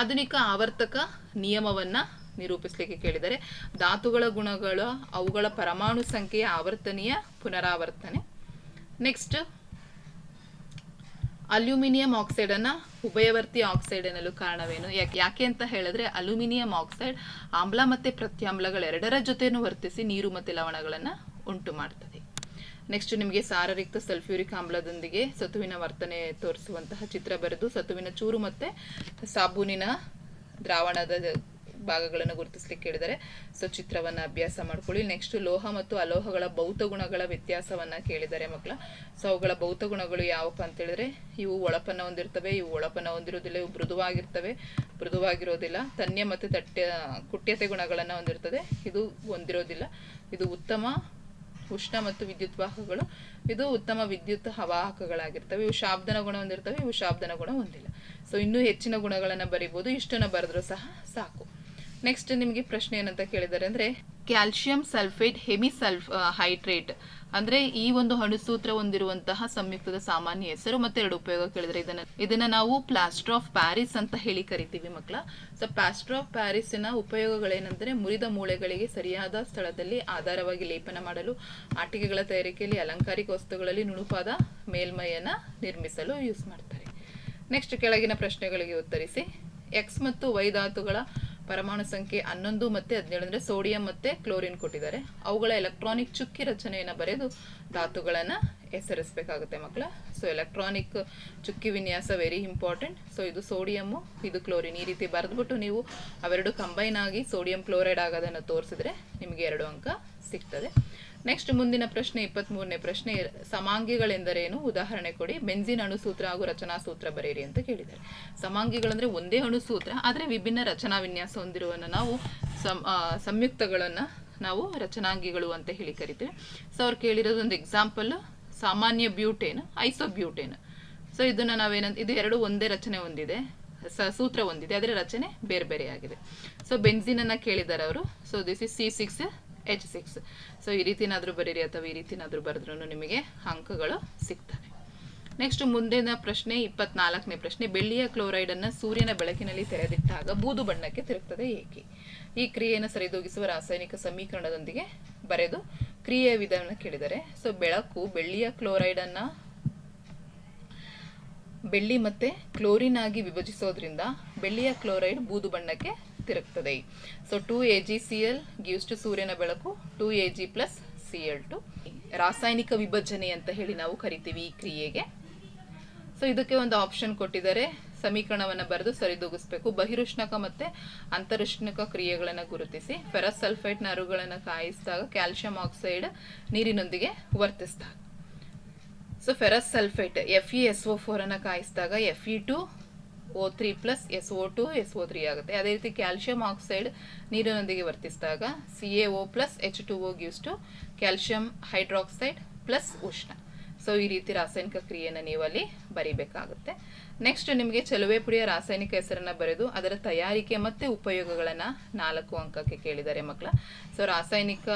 ಆಧುನಿಕ ಆವರ್ತಕ ನಿಯಮವನ್ನ ನಿರೂಪಿಸಲಿಕ್ಕೆ ಕೇಳಿದರೆ ಧಾತುಗಳ ಗುಣಗಳು, ಅವುಗಳ ಪರಮಾಣು ಸಂಖ್ಯೆಯ ಆವರ್ತನೀಯ ಪುನರಾವರ್ತನೆ. ನೆಕ್ಸ್ಟ್ ಅಲ್ಯೂಮಿನಿಯಂ ಆಕ್ಸೈಡ್ ಅನ್ನ ಉಭಯವರ್ತಿ ಆಕ್ಸೈಡ್ ಎನ್ನಲು ಕಾರಣವೇನು? ಯಾಕೆ ಯಾಕೆ ಅಂತ ಹೇಳಿದ್ರೆ ಅಲ್ಯೂಮಿನಿಯಂ ಆಕ್ಸೈಡ್ ಆಮ್ಲ ಮತ್ತೆ ಪ್ರತ್ಯಾಮ್ಲಗಳೆರಡರ ಜೊತೆನೂ ವರ್ತಿಸಿ ನೀರು ಮತ್ತೆ ಲವಣಗಳನ್ನು ಉಂಟು ಮಾಡ್ತದೆ. ನೆಕ್ಸ್ಟ್ ನಿಮಗೆ ಸಾರರಿಕ್ತ ಸಲ್ಫ್ಯೂರಿಕ್ ಆಮ್ಲದೊಂದಿಗೆ ಸತುವಿನ ವರ್ತನೆ ತೋರಿಸುವಂತಹ ಚಿತ್ರ ಬರೆದು ಸತುವಿನ ಚೂರು ಮತ್ತೆ ಸಾಬೂನಿನ ದ್ರಾವಣದ ಭಾಗಗಳನ್ನು ಗುರುತಿಸ್ಲಿಕ್ಕೆ ಕೇಳಿದರೆ ಸೊ ಚಿತ್ರವನ್ನು ಅಭ್ಯಾಸ ಮಾಡ್ಕೊಳ್ಳಿ. ನೆಕ್ಸ್ಟ್ ಲೋಹ ಮತ್ತು ಅಲೋಹಗಳ ಭೌತ ಗುಣಗಳ ವ್ಯತ್ಯಾಸವನ್ನ ಕೇಳಿದ್ದಾರೆ ಮಕ್ಕಳ. ಸೊ ಅವುಗಳ ಭೌತ ಗುಣಗಳು ಯಾವಪ್ಪ ಅಂತ ಹೇಳಿದ್ರೆ, ಇವು ಒಳಪನ್ನ ಹೊಂದಿರ್ತವೆ, ಇವು ಒಳಪನ್ನ ಹೊಂದಿರೋದಿಲ್ಲ, ಇವು ಮೃದುವಾಗಿರ್ತವೆ, ಮೃದುವಾಗಿರೋದಿಲ್ಲ, ತನ್ಯ ಮತ್ತು ತಟ್ಟ ಕುಟ್ಯತೆ ಗುಣಗಳನ್ನ ಹೊಂದಿರ್ತದೆ. ಇದು ಹೊಂದಿರೋದಿಲ್ಲ. ಇದು ಉತ್ತಮ, ಉಷ್ಣ ಮತ್ತು ವಿದ್ಯುತ್ ವಾಹಕಗಳು. ಇದು ಉತ್ತಮ ವಿದ್ಯುತ್ ಹವಾಹಕಗಳಾಗಿರ್ತವೆ. ಇವು ಶಾಬ್ದನ ಗುಣ ಹೊಂದಿರ್ತವೆ, ಇವು ಶಾಬ್ದನ ಗುಣ ಹೊಂದಿಲ್ಲ. ಸೊ ಇನ್ನೂ ಹೆಚ್ಚಿನ ಗುಣಗಳನ್ನ ಬರಿಬೋದು. ಇಷ್ಟನ್ನ ಬರೆದ್ರೂ ಸಹ ಸಾಕು. ನೆಕ್ಸ್ಟ್ ನಿಮಗೆ ಪ್ರಶ್ನೆ ಏನಂತ ಕೇಳಿದ್ದಾರೆ ಅಂದ್ರೆ, calcium sulphate hemi sulph hydrate. ಅಂದ್ರೆ ಈ ಒಂದು ಅಣುಸೂತ್ರ ಹೊಂದಿರುವಂತಹ ಸಂಯುಕ್ತದ ಸಾಮಾನ್ಯ ಹೆಸರು ಮತ್ತೆ ಎರಡು ಉಪಯೋಗ ಕೇಳಿದ್ರೆ ಇದನ್ನ ಇದನ್ನ ನಾವು ಪ್ಲಾಸ್ಟರ್ ಆಫ್ ಪ್ಯಾರಿಸ್ ಅಂತ ಹೇಳಿ ಕರಿತೀವಿ ಮಕ್ಕಳ ಸೊ ಪ್ಲಾಸ್ಟರ್ ಆಫ್ ಪ್ಯಾರಿಸ್ನ ಉಪಯೋಗಗಳೇನೆಂದರೆ ಮುರಿದ ಮೂಳೆಗಳಿಗೆ ಸರಿಯಾದ ಸ್ಥಳದಲ್ಲಿ ಆಧಾರವಾಗಿ ಲೇಪನ ಮಾಡಲು, ಆಟಿಕೆಗಳ ತಯಾರಿಕೆಯಲ್ಲಿ ಅಲಂಕಾರಿಕ ವಸ್ತುಗಳಲ್ಲಿ ನುಣುಪಾದ ಮೇಲ್ಮೈಯನ್ನ ನಿರ್ಮಿಸಲು ಯೂಸ್ ಮಾಡ್ತಾರೆ. ನೆಕ್ಸ್ಟ್ ಕೆಳಗಿನ ಪ್ರಶ್ನೆಗಳಿಗೆ ಉತ್ತರಿಸಿ. ಎಕ್ಸ್ ಮತ್ತು ವೈ ಧಾತುಗಳ ಪರಮಾಣು ಸಂಖ್ಯೆ ಹನ್ನೊಂದು ಮತ್ತೆ ಹದಿನೇಳು ಅಂದ್ರೆ ಸೋಡಿಯಂ ಮತ್ತೆ ಕ್ಲೋರಿನ್ ಕೊಟ್ಟಿದ್ದಾರೆ. ಅವುಗಳ ಎಲೆಕ್ಟ್ರಾನಿಕ್ ಚುಕ್ಕಿ ರಚನೆಯನ್ನು ಬರೆದು ಧಾತುಗಳನ್ನು ಹೆಸರಿಸಬೇಕಾಗುತ್ತೆ ಮಕ್ಕಳ. ಸೊ ಎಲೆಕ್ಟ್ರಾನಿಕ್ ಚುಕ್ಕಿ ವಿನ್ಯಾಸ ವೆರಿ ಇಂಪಾರ್ಟೆಂಟ್ ಸೊ ಇದು ಸೋಡಿಯಮ್ಮು ಇದು ಕ್ಲೋರಿನ್ ಈ ರೀತಿ ಬರೆದ್ಬಿಟ್ಟು ನೀವು ಅವೆರಡು ಕಂಬೈನ್ ಆಗಿ ಸೋಡಿಯಂ ಕ್ಲೋರೈಡ್ ಆಗೋದನ್ನು ತೋರಿಸಿದ್ರೆ ನಿಮಗೆ ಎರಡು ಅಂಕ ಸಿಗ್ತದೆ. ನೆಕ್ಸ್ಟ್ ಮುಂದಿನ ಪ್ರಶ್ನೆ, ಇಪ್ಪತ್ಮೂರನೇ ಪ್ರಶ್ನೆ, ಸಮಾಂಗಿಗಳೆಂದರೇನು? ಉದಾಹರಣೆ ಕೊಡಿ. ಬೆಂಜಿನ್ ಅಣುಸೂತ್ರ ಹಾಗೂ ರಚನಾ ಸೂತ್ರ ಬರೆಯಿರಿ ಅಂತ ಕೇಳಿದ್ದಾರೆ. ಸಮಾಂಗಿಗಳಂದ್ರೆ ಒಂದೇ ಅಣುಸೂತ್ರ, ಆದರೆ ವಿಭಿನ್ನ ರಚನಾ ವಿನ್ಯಾಸ ಹೊಂದಿರುವನ್ನ ನಾವು ಸಂಯುಕ್ತಗಳನ್ನ ನಾವು ರಚನಾಂಗಿಗಳು ಅಂತ ಹೇಳಿ ಕರಿತೀವಿ. ಸೊ ಅವ್ರು ಕೇಳಿರೋದು ಒಂದು ಎಕ್ಸಾಂಪಲ್ ಸಾಮಾನ್ಯ ಬ್ಯೂಟೇನ್, ಐಸೋಬ್ಯೂಟೇನ್. ಸೊ ಇದನ್ನ ನಾವೇನಂತ, ಇದು ಎರಡು ಒಂದೇ ರಚನೆ ಹೊಂದಿದೆ, ಸ, ಸೂತ್ರ ಹೊಂದಿದೆ ಅದರ ರಚನೆ ಬೇರೆ ಬೇರೆ ಆಗಿದೆ. ಸೊ ಬೆಂಜಿನ್ ಅನ್ನ ಕೇಳಿದ್ದಾರೆ ಅವರು. So this is C six H six so ಈ ರೀತಿನಾದರೂ ಬರೀರಿ ಅಥವಾ ಈ ರೀತಿನಾದರೂ ಬರೆದ್ರೂ ನಿಮಗೆ ಅಂಕಗಳು ಸಿಗ್ತವೆ. ನೆಕ್ಸ್ಟ್ ಮುಂದಿನ ಪ್ರಶ್ನೆ, ಇಪ್ಪತ್ನಾಲ್ಕನೇ ಪ್ರಶ್ನೆ. ಬೆಳ್ಳಿಯ ಕ್ಲೋರೈಡನ್ನು ಸೂರ್ಯನ ಬೆಳಕಿನಲ್ಲಿ ತೆರೆದಿಟ್ಟಾಗ ಬೂದು ಬಣ್ಣಕ್ಕೆ ತಿರುಗ್ತದೆ ಏಕೆ? ಈ ಕ್ರಿಯೆಯನ್ನು ಸರಿದೂಗಿಸುವ ರಾಸಾಯನಿಕ ಸಮೀಕರಣದೊಂದಿಗೆ ಬರೆದು ಕ್ರಿಯೆಯ ವಿಧಾನ ಕೇಳಿದರೆ ಸೊ ಬೆಳಕು ಬೆಳ್ಳಿಯ ಕ್ಲೋರೈಡನ್ನು ಬೆಳ್ಳಿ ಮತ್ತೆ ಕ್ಲೋರಿನ್ ಆಗಿ ವಿಭಜಿಸೋದ್ರಿಂದ ಬೆಳ್ಳಿಯ ಕ್ಲೋರೈಡ್ ಬೂದು ಬಣ್ಣಕ್ಕೆ ತಿರುಗ್ತದೆ. So two A G C L gives to ಸೂರ್ಯನ ಬೆಳಕು two A G plus C L two ರಾಸಾಯನಿಕ ವಿಭಜನೆ ಅಂತ ಹೇಳಿ ನಾವು ಕರಿತೀವಿ ಈ ಕ್ರಿಯೆಗೆ. ಸೊ ಇದಕ್ಕೆ ಒಂದು ಆಪ್ಷನ್ ಕೊಟ್ಟಿದ್ದಾರೆ. ಸಮೀಕರಣವನ್ನು ಬರೆದು ಸರಿದೂಗಿಸ್ಬೇಕು. ಬಹಿರುಷ್ಣಕ ಮತ್ತೆ ಅಂತರುಷ್ಣಕ ಕ್ರಿಯೆಗಳನ್ನು ಗುರುತಿಸಿ. ಫೆರಸ್ ಸಲ್ಫೈಟ್ ನರುಗಳನ್ನು ಕಾಯಿಸಿದಾಗ ಕ್ಯಾಲ್ಸಿಯಂ ಆಕ್ಸೈಡ್ ನೀರಿನೊಂದಿಗೆ ವರ್ತಿಸಿದಾಗ so ferrous sulphate F E S O four ಅನ್ನು ಕಾಯಿಸಿದಾಗ F E two O three plus S O two S O three ಆಗುತ್ತೆ. ಅದೇ ರೀತಿ ಕ್ಯಾಲ್ಸಿಯಂ ಆಕ್ಸೈಡ್ ನೀರಿನೊಂದಿಗೆ ವರ್ತಿಸಿದಾಗ C A O plus H two O gives to calcium hydroxide plus ಉಷ್ಣ. So ಈ ರೀತಿ ರಾಸಾಯನಿಕ ಕ್ರಿಯೆಯನ್ನು ನೀವು ಅಲ್ಲಿ ಬರಿಬೇಕಾಗುತ್ತೆ. ನೆಕ್ಸ್ಟ್ ನಿಮಗೆ ಚಲುವೆ ಪುಡಿಯ ರಾಸಾಯನಿಕ ಹೆಸರನ್ನು ಬರೆದು ಅದರ ತಯಾರಿಕೆ ಮತ್ತು ಉಪಯೋಗಗಳನ್ನು ನಾಲ್ಕು ಅಂಕಕ್ಕೆ ಕೇಳಿದ್ದಾರೆ ಮಕ್ಕಳ. ಸೊ ರಾಸಾಯನಿಕ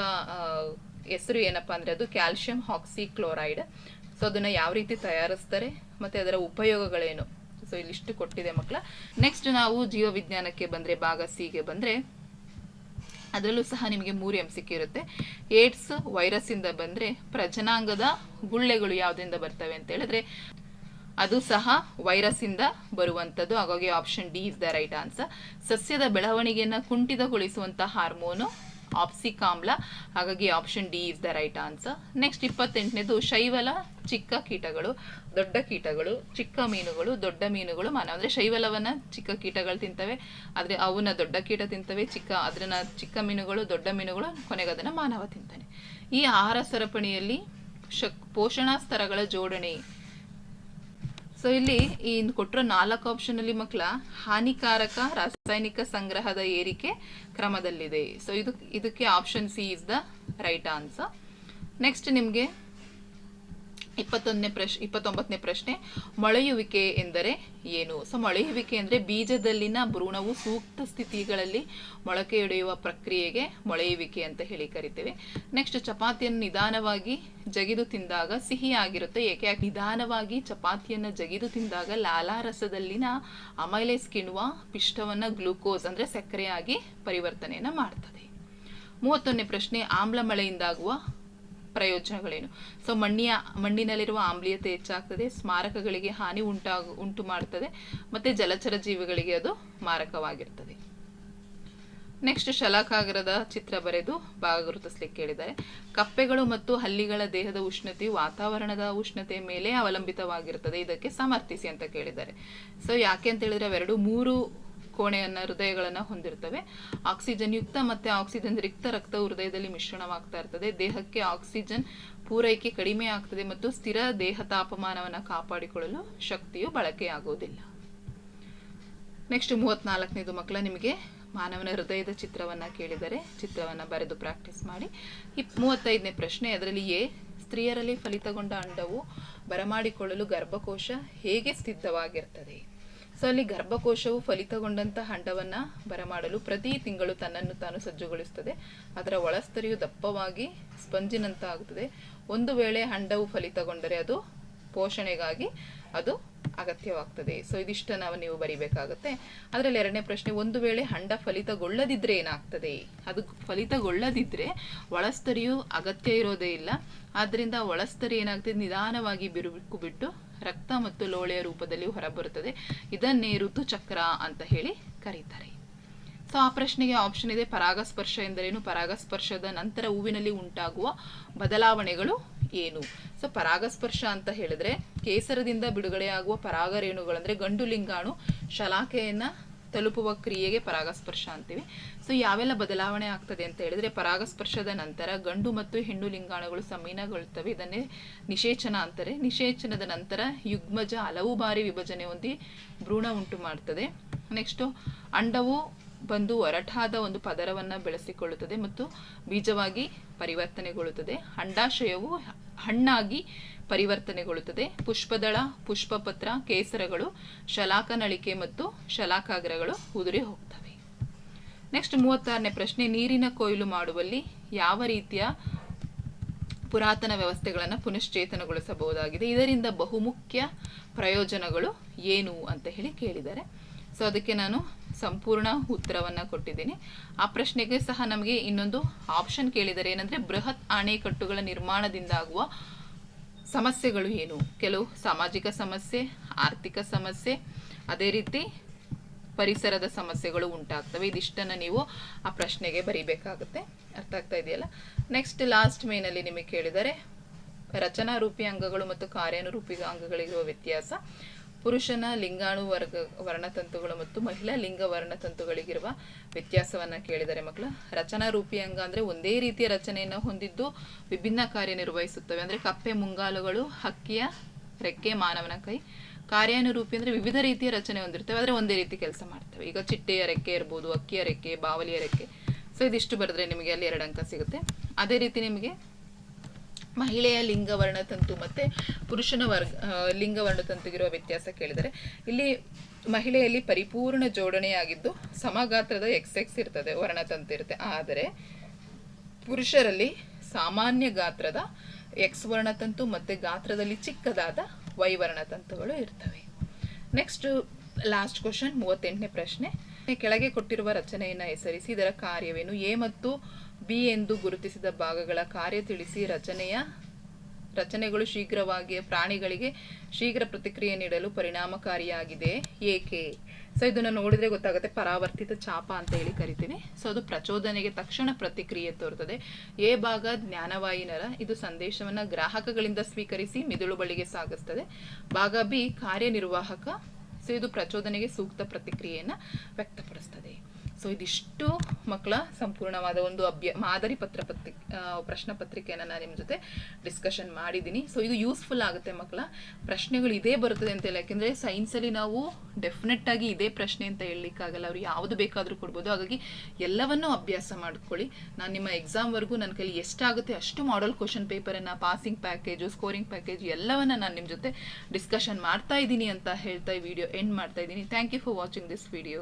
ಹೆಸರು ಏನಪ್ಪ ಅಂದರೆ ಅದು ಕ್ಯಾಲ್ಸಿಯಂ ಹಾಕ್ಸಿ ಕ್ಲೋರೈಡ್ ಸೊ ಅದನ್ನ ಯಾವ ರೀತಿ ತಯಾರಿಸ್ತಾರೆ ಮತ್ತೆ ಅದರ ಉಪಯೋಗಗಳೇನು? ಸೊ ಇಲ್ಲಿಷ್ಟು ಕೊಟ್ಟಿದೆ ಮಕ್ಕಳ. ನೆಕ್ಸ್ಟ್ ನಾವು ಜೀವವಿಜ್ಞಾನಕ್ಕೆ ಬಂದರೆ, ಭಾಗ ಸಿಗೆ ಬಂದರೆ, ಅದರಲ್ಲೂ ಸಹ ನಿಮಗೆ ಮೂರು ಎಂ ಸಿ ಇರುತ್ತೆ. ಏಡ್ಸ್ ವೈರಸ್ ಇಂದ ಬಂದರೆ, ಪ್ರಜನಾಂಗದ ಗುಳ್ಳೆಗಳು ಯಾವುದರಿಂದ ಬರ್ತವೆ ಅಂತ ಹೇಳಿದ್ರೆ, ಅದು ಸಹ ವೈರಸ್ ಇಂದ ಬರುವಂಥದ್ದು ಹಾಗಾಗಿ option D is the right answer ಸಸ್ಯದ ಬೆಳವಣಿಗೆಯನ್ನು ಕುಂಠಿತಗೊಳಿಸುವಂಥ ಹಾರ್ಮೋನು ಆಪ್ಸಿಕಾಮ್ಲ ಹಾಗಾಗಿ option D is the right answer next ಇಪ್ಪತ್ತೆಂಟನೇದು ಶೈವಲ, ಚಿಕ್ಕ ಕೀಟಗಳು, ದೊಡ್ಡ ಕೀಟಗಳು, ಚಿಕ್ಕ ಮೀನುಗಳು, ದೊಡ್ಡ ಮೀನುಗಳು ಮಾನವ ಅಂದರೆ ಶೈವಲವನ್ನ ಚಿಕ್ಕ ಕೀಟಗಳು ತಿಂತವೆ, ಆದರೆ ಅವನ್ನ ದೊಡ್ಡ ಕೀಟ ತಿಂತವೆ, ಚಿಕ್ಕ ಅದನ್ನ ಚಿಕ್ಕ ಮೀನುಗಳು, ದೊಡ್ಡ ಮೀನುಗಳು ಕೊನೆಗೆ ಅದನ್ನು ಮಾನವ ತಿಂತಾನೆ. ಈ ಆಹಾರ ಸರಪಣಿಯಲ್ಲಿ ಶಕ್ ಪೋಷಣಾ ಸ್ತರಗಳ ಜೋಡಣೆ ಸೊ ಇಲ್ಲಿ ಈ ಕೊಟ್ಟಿರೋ ನಾಲ್ಕು ಆಪ್ಷನ್ ಅಲ್ಲಿ ಮಕ್ಕಳ ಹಾನಿಕಾರಕ ರಾಸಾಯನಿಕ ಸಂಗ್ರಹದ ಏರಿಕೆ ಕ್ರಮದಲ್ಲಿದೆ. ಸೊ ಇದು, ಇದಕ್ಕೆ option C is the right answer next ನಿಮಗೆ ಇಪ್ಪತ್ತೊಂದನೇ ಪ್ರಶ್, ಇಪ್ಪತ್ತೊಂಬತ್ತನೇ ಪ್ರಶ್ನೆ, ಮೊಳೆಯುವಿಕೆ ಎಂದರೆ ಏನು? ಸೊ, ಮೊಳೆಯುವಿಕೆ ಅಂದರೆ ಬೀಜದಲ್ಲಿನ ಭ್ರೂಣವು ಸೂಕ್ತ ಸ್ಥಿತಿಗಳಲ್ಲಿ ಮೊಳಕೆಯೊಡೆಯುವ ಪ್ರಕ್ರಿಯೆಗೆ ಮೊಳೆಯುವಿಕೆ ಅಂತ ಹೇಳಿ ಕರಿತೇವೆ. ನೆಕ್ಸ್ಟ್ ಚಪಾತಿಯನ್ನು ನಿಧಾನವಾಗಿ ಜಗಿದು ತಿಂದಾಗ ಸಿಹಿಯಾಗಿರುತ್ತೆ. ಏಕೆ? ನಿಧಾನವಾಗಿ ಚಪಾತಿಯನ್ನು ಜಗಿದು ತಿಂದಾಗ ಲಾಲಾರಸದಲ್ಲಿನ ಅಮೈಲೇಸ್ ಕಿಣ್ವ ಪಿಷ್ಟವನ್ನು ಗ್ಲೂಕೋಸ್ ಅಂದರೆ ಸಕ್ಕರೆಯಾಗಿ ಪರಿವರ್ತನೆಯನ್ನು ಮಾಡ್ತದೆ. ಮೂವತ್ತೊಂದನೇ ಪ್ರಶ್ನೆ ಆಮ್ಲ ಮಳೆಯಿಂದಾಗುವ ಪ್ರಯೋಜನಗಳೇನು? ಸೊ ಮಣ್ಣಿಯ, ಮಣ್ಣಿನಲ್ಲಿರುವ ಆಮ್ಲೀಯತೆ ಹೆಚ್ಚಾಗ್ತದೆ, ಸ್ಮಾರಕಗಳಿಗೆ ಹಾನಿ ಉಂಟಾಗ, ಉಂಟು ಮಾಡ್ತದೆ, ಮತ್ತೆ ಜಲಚರ ಜೀವಿಗಳಿಗೆ ಅದು ಮಾರಕವಾಗಿರ್ತದೆ. ನೆಕ್ಸ್ಟ್ ಶಲಾಕಾಗರದ ಚಿತ್ರ ಬರೆದು ಭಾಗ ಗುರುತಿಸ್ಲಿಕ್ಕೆ ಹೇಳಿದ್ದಾರೆ ಕಪ್ಪೆಗಳು ಮತ್ತು ಹಲ್ಲಿಗಳ ದೇಹದ ಉಷ್ಣತೆಯು ವಾತಾವರಣದ ಉಷ್ಣತೆಯ ಮೇಲೆ ಅವಲಂಬಿತವಾಗಿರುತ್ತದೆ ಇದಕ್ಕೆ ಸಮರ್ಥಿಸಿ ಅಂತ ಕೇಳಿದ್ದಾರೆ. ಸೊ ಯಾಕೆ ಅಂತ ಹೇಳಿದ್ರೆ, ಅವೆರಡು ಮೂರು ಕೋಣೆಯನ್ನ ಹೃದಯಗಳನ್ನು ಹೊಂದಿರ್ತವೆ. ಆಕ್ಸಿಜನ್ ಯುಕ್ತ ಮತ್ತೆ ಆಕ್ಸಿಜನ್ ರಿಕ್ತ ರಕ್ತ ಹೃದಯದಲ್ಲಿ ಮಿಶ್ರಣವಾಗ್ತಾ ಇರ್ತದೆ. ದೇಹಕ್ಕೆ ಆಕ್ಸಿಜನ್ ಪೂರೈಕೆ ಕಡಿಮೆ ಆಗ್ತದೆ ಮತ್ತು ಸ್ಥಿರ ದೇಹ ತಾಪಮಾನವನ್ನು ಕಾಪಾಡಿಕೊಳ್ಳಲು ಶಕ್ತಿಯು ಬಳಕೆಯಾಗುವುದಿಲ್ಲ. ನೆಕ್ಸ್ಟ್ ಮೂವತ್ನಾಲ್ಕನೇದು ಮಕ್ಕಳ, ನಿಮಗೆ ಮಾನವನ ಹೃದಯದ ಚಿತ್ರವನ್ನ ಕೇಳಿದರೆ ಚಿತ್ರವನ್ನ ಬರೆದು ಪ್ರಾಕ್ಟೀಸ್ ಮಾಡಿ. ಇಪ್ ಮೂವತ್ತೈದನೇ ಪ್ರಶ್ನೆ, ಅದರಲ್ಲಿ ಎ, ಸ್ತ್ರೀಯರಲ್ಲಿ ಫಲಿತಗೊಂಡ ಅಂಡವು ಬರಮಾಡಿಕೊಳ್ಳಲು ಗರ್ಭಕೋಶ ಹೇಗೆ ಸಿದ್ಧವಾಗಿರ್ತದೆ? ಸೊ ಅಲ್ಲಿ ಗರ್ಭಕೋಶವು ಫಲಿತಗೊಂಡಂತಹ ಹಂಡವನ್ನ ಬರಮಾಡಲು ಪ್ರತಿ ತಿಂಗಳು ತನ್ನನ್ನು ತಾನು ಸಜ್ಜುಗೊಳಿಸುತ್ತದೆ. ಅದರ ಒಳಸ್ತರಿಯು ದಪ್ಪವಾಗಿ ಸ್ಪಂಜಿನಂತಾಗುತ್ತದೆ. ಒಂದು ವೇಳೆ ಹಂಡವು ಫಲಿತಗೊಂಡರೆ ಅದು ಪೋಷಣೆಗಾಗಿ ಅದು ಅಗತ್ಯವಾಗ್ತದೆ. ಸೊ ಇದಿಷ್ಟ ನಾವು ನೀವು ಬರಿಬೇಕಾಗುತ್ತೆ. ಅದರಲ್ಲಿ ಎರಡನೇ ಪ್ರಶ್ನೆ, ಒಂದು ವೇಳೆ ಹಂಡ ಫಲಿತಗೊಳ್ಳದಿದ್ರೆ ಏನಾಗ್ತದೆ? ಅದು ಫಲಿತಗೊಳ್ಳದಿದ್ರೆ ಒಳಸ್ತರಿಯು ಅಗತ್ಯ ಇರೋದೇ ಇಲ್ಲ. ಆದ್ದರಿಂದ ಒಳಸ್ತರಿ ಏನಾಗ್ತದೆ? ನಿಧಾನವಾಗಿ ಬಿರುಕು ಬಿಟ್ಟು ರಕ್ತ ಮತ್ತು ಲೋಳೆಯ ರೂಪದಲ್ಲಿ ಹೊರಬರುತ್ತದೆ. ಇದನ್ನೇ ಋತುಚಕ್ರ ಅಂತ ಹೇಳಿ ಕರೀತಾರೆ. ಸೊ ಆ ಪ್ರಶ್ನೆಗೆ ಆಪ್ಷನ್ ಇದೆ. ಪರಾಗಸ್ಪರ್ಶ ಎಂದರೇನು? ಪರಾಗಸ್ಪರ್ಶದ ನಂತರ ಹೂವಿನಲ್ಲಿ ಉಂಟಾಗುವ ಬದಲಾವಣೆಗಳು ಏನು? ಸೊ ಪರಾಗಸ್ಪರ್ಶ ಅಂತ ಹೇಳಿದ್ರೆ ಕೇಸರದಿಂದ ಬಿಡುಗಡೆಯಾಗುವ ಪರಾಗ ರೇಣುಗಳಂದ್ರೆ ಗಂಡು ಲಿಂಗಾಣು ಶಲಾಖೆಯನ್ನ ತಲುಪುವ ಕ್ರಿಯೆಗೆ ಪರಾಗಸ್ಪರ್ಶ ಅಂತೀವಿ. ಸೊ ಯಾವೆಲ್ಲ ಬದಲಾವಣೆ ಆಗ್ತದೆ ಅಂತ ಹೇಳಿದ್ರೆ ಪರಾಗಸ್ಪರ್ಶದ ನಂತರ ಗಂಡು ಮತ್ತು ಹೆಣ್ಣು ಲಿಂಗಾಣುಗಳು ಸಮೀನಗೊಳ್ತವೆ ಇದನ್ನೇ ನಿಷೇಚನ ಅಂತಾರೆ. ನಿಷೇಚನದ ನಂತರ ಯುಗ್ಮಜ ಹಲವು ಬಾರಿ ವಿಭಜನೆ ಹೊಂದಿ ಭ್ರೂಣ ಉಂಟು ಮಾಡ್ತದೆ ನೆಕ್ಸ್ಟು ಅಂಡವು ಬಂದು ಒರಟಾದ ಒಂದು ಪದರವನ್ನು ಬೆಳೆಸಿಕೊಳ್ಳುತ್ತದೆ ಮತ್ತು ಬೀಜವಾಗಿ ಪರಿವರ್ತನೆಗೊಳ್ಳುತ್ತದೆ. ಅಂಡಾಶಯವು ಹಣ್ಣಾಗಿ ಪರಿವರ್ತನೆಗೊಳ್ಳುತ್ತದೆ. ಪುಷ್ಪದಳ, ಪುಷ್ಪಪತ್ರ, ಕೇಸರಗಳು, ಶಲಾಕನಳಿಕೆ ಮತ್ತು ಶಲಾಕಾಗ್ರಗಳು ಉದುರಿ ಹೋಗ್ತವೆ. ನೆಕ್ಸ್ಟ್ ಮೂವತ್ತಾರನೇ ಪ್ರಶ್ನೆ, ನೀರಿನ ಕೊಯ್ಲು ಮಾಡುವಲ್ಲಿ ಯಾವ ರೀತಿಯ ಪುರಾತನ ವ್ಯವಸ್ಥೆಗಳನ್ನು ಪುನಶ್ಚೇತನಗೊಳಿಸಬಹುದಾಗಿದೆ? ಇದರಿಂದ ಬಹುಮುಖ್ಯ ಪ್ರಯೋಜನಗಳು ಏನು ಅಂತ ಹೇಳಿ ಕೇಳಿದ್ದಾರೆ. ಸೊ ಅದಕ್ಕೆ ನಾನು ಸಂಪೂರ್ಣ ಉತ್ತರವನ್ನು ಕೊಟ್ಟಿದ್ದೀನಿ. ಆ ಪ್ರಶ್ನೆಗೆ ಸಹ ನಮಗೆ ಇನ್ನೊಂದು ಆಪ್ಷನ್ ಕೇಳಿದರೆ ಏನಂದ್ರೆ, ಬೃಹತ್ ಅಣೆಕಟ್ಟುಗಳ ನಿರ್ಮಾಣದಿಂದ ಆಗುವ ಸಮಸ್ಯೆಗಳು ಏನು? ಕೆಲವು ಸಾಮಾಜಿಕ ಸಮಸ್ಯೆ, ಆರ್ಥಿಕ ಸಮಸ್ಯೆ, ಅದೇ ರೀತಿ ಪರಿಸರದ ಸಮಸ್ಯೆಗಳು ಉಂಟಾಗ್ತವೆ. ಇದಿಷ್ಟನ್ನು ನೀವು ಆ ಪ್ರಶ್ನೆಗೆ ಬರೀಬೇಕಾಗುತ್ತೆ. ಅರ್ಥ ಆಗ್ತಾ ಇದೆಯಲ್ಲ? ನೆಕ್ಸ್ಟ್ ಲಾಸ್ಟ್ ಮೇನಲ್ಲಿ ನಿಮಗೆ ಕೇಳಿದರೆ, ರಚನಾರೂಪಿ ಅಂಗಗಳು ಮತ್ತು ಕಾರ್ಯಾನುರೂಪಿ ಅಂಗಗಳಿರುವ ವ್ಯತ್ಯಾಸ. ಪುರುಷನ ಲಿಂಗಾಣು ವರ್ಗ ವರ್ಣತಂತುಗಳು ಮತ್ತು ಮಹಿಳಾ ಲಿಂಗ ವರ್ಣತಂತುಗಳಿಗಿರುವ ವ್ಯತ್ಯಾಸವನ್ನ ಕೇಳಿದರೆ ಮಕ್ಕಳ ರಚನಾರೂಪಿ ಅಂಗ ಅಂದ್ರೆ ಒಂದೇ ರೀತಿಯ ರಚನೆಯನ್ನು ಹೊಂದಿದ್ದು ವಿಭಿನ್ನ ಕಾರ್ಯನಿರ್ವಹಿಸುತ್ತವೆ ಅಂದ್ರೆ ಕಪ್ಪೆ ಮುಂಗಾಲುಗಳು, ಹಕ್ಕಿಯ ರೆಕ್ಕೆ, ಮಾನವನ ಕೈ. ಕಾರ್ಯಾನುರೂಪಿ ಅಂದ್ರೆ ವಿವಿಧ ರೀತಿಯ ರಚನೆ ಹೊಂದಿರ್ತವೆ, ಆದರೆ ಒಂದೇ ರೀತಿ ಕೆಲಸ ಮಾಡ್ತವೆ. ಈಗ ಚಿಟ್ಟೆಯ ರೆಕ್ಕೆ ಇರ್ಬೋದು, ಅಕ್ಕಿಯ ರೆಕ್ಕೆ, ಬಾವಲಿಯ ರೆಕ್ಕೆ. ಸೊ ಇದಿಷ್ಟು ಬರೆದ್ರೆ ನಿಮಗೆ ಅಲ್ಲಿ ಎರಡು ಅಂಕ ಸಿಗುತ್ತೆ. ಅದೇ ರೀತಿ ನಿಮಗೆ ಮಹಿಳೆಯ ಲಿಂಗ ವರ್ಣತಂತು ಮತ್ತೆ ಪುರುಷನ ವರ್ಗ ಲಿಂಗವರ್ಣತಂತುಗಿರುವ ವರ್ಣತಂತುಗಿರುವ ವ್ಯತ್ಯಾಸ ಕೇಳಿದರೆ, ಇಲ್ಲಿ ಮಹಿಳೆಯಲ್ಲಿ ಪರಿಪೂರ್ಣ ಜೋಡಣೆಯಾಗಿದ್ದು ಸಮಗಾತ್ರದ ಎಕ್ಸ್ ಎಕ್ಸ್ ಇರ್ತದೆ, ವರ್ಣತಂತು ಇರುತ್ತೆ. ಆದರೆ ಪುರುಷರಲ್ಲಿ ಸಾಮಾನ್ಯ ಗಾತ್ರದ ಎಕ್ಸ್ ವರ್ಣತಂತು ಮತ್ತೆ ಗಾತ್ರದಲ್ಲಿ ಚಿಕ್ಕದಾದ ವೈ ವರ್ಣತಂತುಗಳು ಇರ್ತವೆ. ನೆಕ್ಸ್ಟ್ ಲಾಸ್ಟ್ ಕ್ವಶನ್ ಮೂವತ್ತೆಂಟನೇ ಪ್ರಶ್ನೆ. ಕೆಳಗೆ ಕೊಟ್ಟಿರುವ ರಚನೆಯನ್ನು ಹೆಸರಿಸಿ, ಇದರ ಕಾರ್ಯವೇನು, ಎ ಮತ್ತು ಬಿ ಎಂದು ಗುರುತಿಸಿದ ಭಾಗಗಳ ಕಾರ್ಯ ತಿಳಿಸಿ ರಚನೆಯ ರಚನೆಗಳು ಶೀಘ್ರವಾಗಿ ಪ್ರಾಣಿಗಳಿಗೆ ಶೀಘ್ರ ಪ್ರತಿಕ್ರಿಯೆ ನೀಡಲು ಪರಿಣಾಮಕಾರಿಯಾಗಿದೆ. ಏಕೆ? ಸೊ ಇದನ್ನು ನೋಡಿದ್ರೆ ಗೊತ್ತಾಗುತ್ತೆ. ಪರಾವರ್ತಿತ ಚಾಪ ಅಂತ ಹೇಳಿ ಕರಿತೀವಿ. ಸೊ ಅದು ಪ್ರಚೋದನೆಗೆ ತಕ್ಷಣ ಪ್ರತಿಕ್ರಿಯೆ ತೋರುತ್ತದೆ ಎ ಭಾಗ ಜ್ಞಾನವಾಯಿನರ ಇದು ಸಂದೇಶವನ್ನ ಗ್ರಾಹಕಗಳಿಂದ ಸ್ವೀಕರಿಸಿ ಮಿದುಳು ಬಳಿಗೆ ಸಾಗಿಸ್ತದೆ. ಭಾಗ ಬಿ, ಕಾರ್ಯನಿರ್ವಾಹಕ. ಸೊ ಇದು ಪ್ರಚೋದನೆಗೆ ಸೂಕ್ತ ಪ್ರತಿಕ್ರಿಯೆಯನ್ನು ವ್ಯಕ್ತಪಡಿಸ್ತದೆ. ಸೊ ಇದಿಷ್ಟು ಮಕ್ಕಳ ಸಂಪೂರ್ಣವಾದ ಒಂದು ಅಭ್ಯ, ಮಾದರಿ ಪತ್ರ ಪತ್ರಿಕೆ ಪ್ರಶ್ನೆ ಪತ್ರಿಕೆಯನ್ನು ನಾನು ನಿಮ್ಮ ಜೊತೆ ಡಿಸ್ಕಷನ್ ಮಾಡಿದ್ದೀನಿ ಸೊ ಇದು ಯೂಸ್ಫುಲ್ ಆಗುತ್ತೆ ಮಕ್ಕಳ. ಪ್ರಶ್ನೆಗಳು ಇದೇ ಬರುತ್ತದೆ ಅಂತ ಹೇಳಿ, ಯಾಕೆಂದರೆ ಸೈನ್ಸಲ್ಲಿ ನಾವು ಡೆಫಿನೆಟ್ ಆಗಿ ಇದೇ ಪ್ರಶ್ನೆ ಅಂತ ಹೇಳಲಿಕ್ಕಾಗಲ್ಲ. ಅವ್ರು ಯಾವುದು ಬೇಕಾದರೂ ಕೊಡ್ಬೋದು. ಹಾಗಾಗಿ ಎಲ್ಲವನ್ನೂ ಅಭ್ಯಾಸ ಮಾಡ್ಕೊಳ್ಳಿ. ನಾನು ನಿಮ್ಮ ಎಕ್ಸಾಮ್ವರೆಗೂ ನನ್ನ ಕೈಲಿ ಎಷ್ಟಾಗುತ್ತೆ ಅಷ್ಟು ಮಾಡಲ್ ಕ್ವಶನ್ ಪೇಪರನ್ನು ಪಾಸಿಂಗ್ ಪ್ಯಾಕೇಜು ಸ್ಕೋರಿಂಗ್ ಪ್ಯಾಕೇಜ್ ಎಲ್ಲವನ್ನು ನಾನು ನಿಮ್ಮ ಜೊತೆ ಡಿಸ್ಕಷನ್ ಮಾಡ್ತಾ ಇದ್ದೀನಿ ಅಂತ ಹೇಳ್ತಾ ಈ ವಿಡಿಯೋ ಎಂಡ್ ಮಾಡ್ತಾ ಇದ್ದೀನಿ. Thank you for watching this video